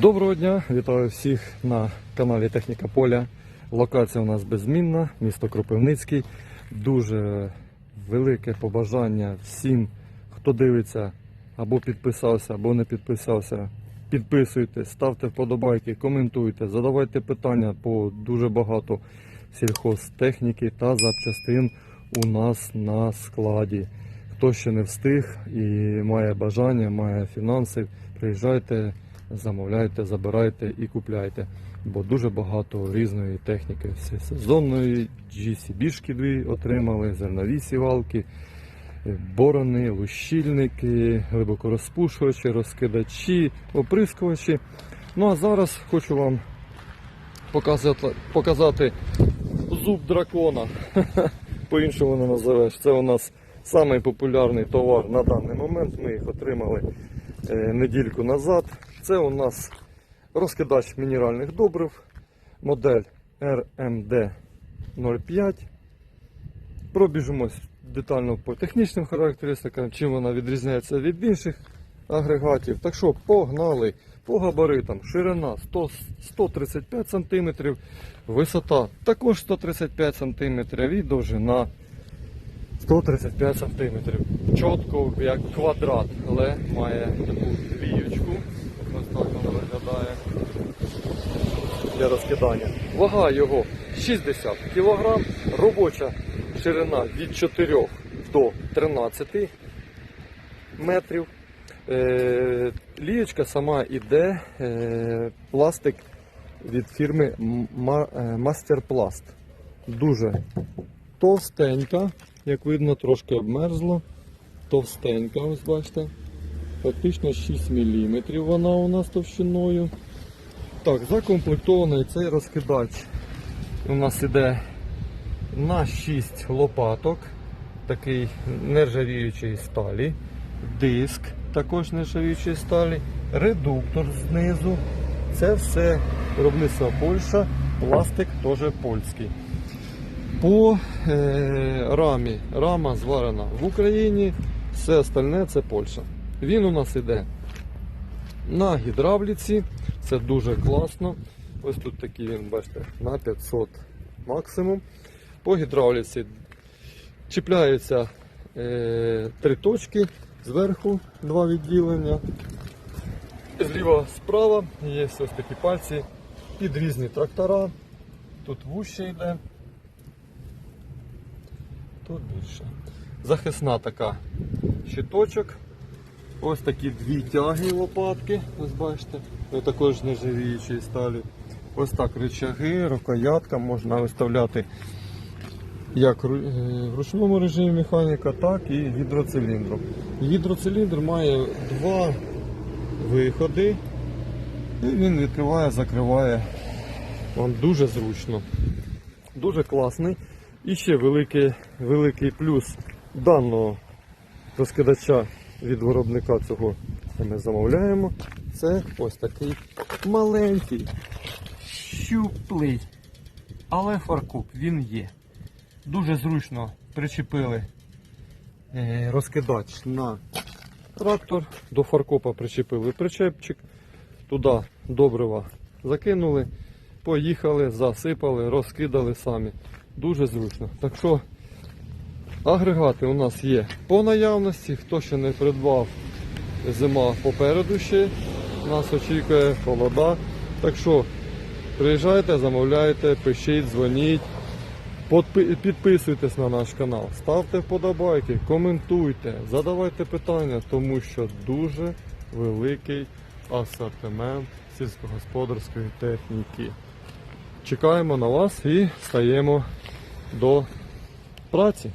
Доброго дня, вітаю всіх на каналі Техніка Поля. Локація у нас беззмінна, місто Кропивницький. Дуже велике побажання всім, хто дивиться або підписався, або не підписався. Підписуйте, ставте вподобайки, коментуйте, задавайте питання по дуже багато сільхозтехніки та запчастин у нас на складі. Хто ще не встиг і має бажання, має фінанси, приїжджайте, замовляйте, забирайте і купляйте. Бо дуже багато різної техніки. Сезонної, GCB-шки дві отримали, зернові сівалки, борони, лущильники, глибокорозпушувачі, розкидачі, оприскувачі. Ну а зараз хочу вам показати, показати зуб дракона. По-іншому не називеш. Це у нас самий товар на даний момент. Ми їх отримали е, недільку назад. Це у нас розкидач мінеральних добрив, модель RMD 05. Пробіжимось детально по технічним характеристикам, чим вона відрізняється від інших агрегатів. Так що погнали по габаритам. Ширина 100, 135 см, висота також 135 см і довжина 135 см. Чітко як квадрат, але має таку віючку. Ось так вона виглядає для розкидання. Вага його 60 кг, робоча ширина від 4 до 13 метрів. Е, лієчка сама іде е, пластик від фірми Masterplast. Дуже товстенька, як видно, трошки обмерзло. Товстенька, ось бачите. Фактично 6 мм вона у нас товщиною. Так, закомплектований цей розкидач. У нас іде на 6 лопаток, такий нержавіючий сталі, диск також нержавіючої сталі, редуктор знизу. Це все виробництво Польща, пластик теж польський. По е, рамі. Рама зварена в Україні, все остальне це Польща. Він у нас іде на гідравліці, це дуже класно. Ось тут такий він, бачите, на 500 максимум. По гідравліці чіпляються е, три точки, зверху два відділення. Зліва справа є ось такі пальці під різні трактора. Тут вуще йде, тут більше. Захисна така щиточок. Ось такі дві тяги лопатки, ось бачите, також з нержавіючої сталі. Ось так рычаги, рукоятка можна виставляти як е, в ручному режимі механіка, так і гідроциліндром. Гідроциліндр має два виходи, і він відкриває, закриває. Вам дуже зручно. Дуже класний. І ще великий, великий плюс даного розкидача від виробника цього ми замовляємо. Це ось такий маленький, щуплий, але фаркоп він є. Дуже зручно причепили е, розкидач на трактор, до фаркопа причепили причепчик, туди добрива закинули, поїхали, засипали, розкидали самі. Дуже зручно. Так що агрегати у нас є по наявності. Хто ще не придбав, зима попереду ще. Нас очікує холода. Так що приїжджайте, замовляйте, пишіть, дзвоніть. Підписуйтесь на наш канал, ставте вподобайки, коментуйте, задавайте питання, тому що дуже великий асортимент сільськогосподарської техніки. Чекаємо на вас і стаємо до праці.